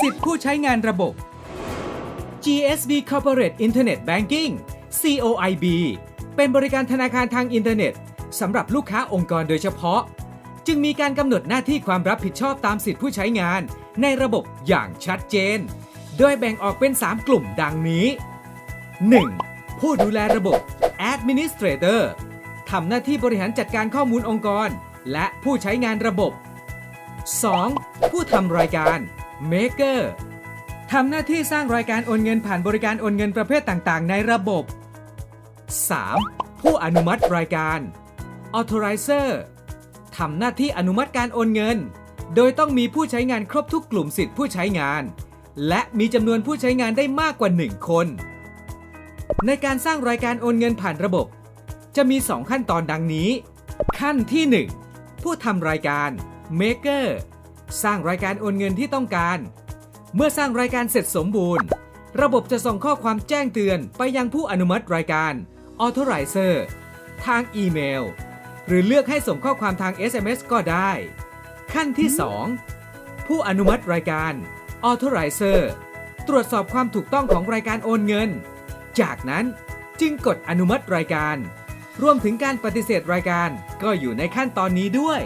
สิทธิผู้ใช้งานระบบ GSB Corporate Internet Banking COIB เป็นบริการธนาคารทางอินเทอร์เน็ตสำหรับลูกค้าองค์กรโดยเฉพาะ จึงมีการกำหนดหน้าที่ความรับผิดชอบตามสิทธิผู้ใช้งานในระบบอย่างชัดเจน โดยแบ่งออกเป็น 3 กลุ่มดังนี้ 1. ผู้ดูแลระบบ Administrator ทำหน้าที่บริหารจัดการข้อมูลองค์กร และผู้ใช้งานระบบ 2. ผู้ทำรายการ Maker ทำหน้าที่สร้างรายการโอนเงินผ่านบริการโอนเงินประเภทต่างๆ ในระบบ 3. ผู้อนุมัติรายการ Authorizer ทำหน้าที่อนุมัติการโอนเงิน โดยต้องมีผู้ใช้งานครบทุกกลุ่มสิทธิผู้ใช้งาน และมีจำนวนผู้ใช้งานได้มากกว่า 1 คน ในการสร้างรายการโอนเงินผ่านระบบ จะมี 2 ขั้นตอนดังนี้ ขั้นที่ 1 ผู้ทำรายการ Maker สร้างรายการโอนเงินที่ต้องการ เมื่อสร้างรายการเสร็จสมบูรณ์ ระบบจะส่งข้อความแจ้งเตือนไปยังผู้อนุมัติรายการ Authorizer ทางอีเมล หรือเลือกให้ส่งข้อความทาง SMS ก็ได้ ขั้นที่ 2 ผู้อนุมัติรายการ Authorizer ตรวจสอบความถูกต้องของรายการโอนเงิน จากนั้นจึงกดอนุมัติรายการ รวมถึงการปฏิเสธรายการก็อยู่ในขั้นตอนนี้ด้วย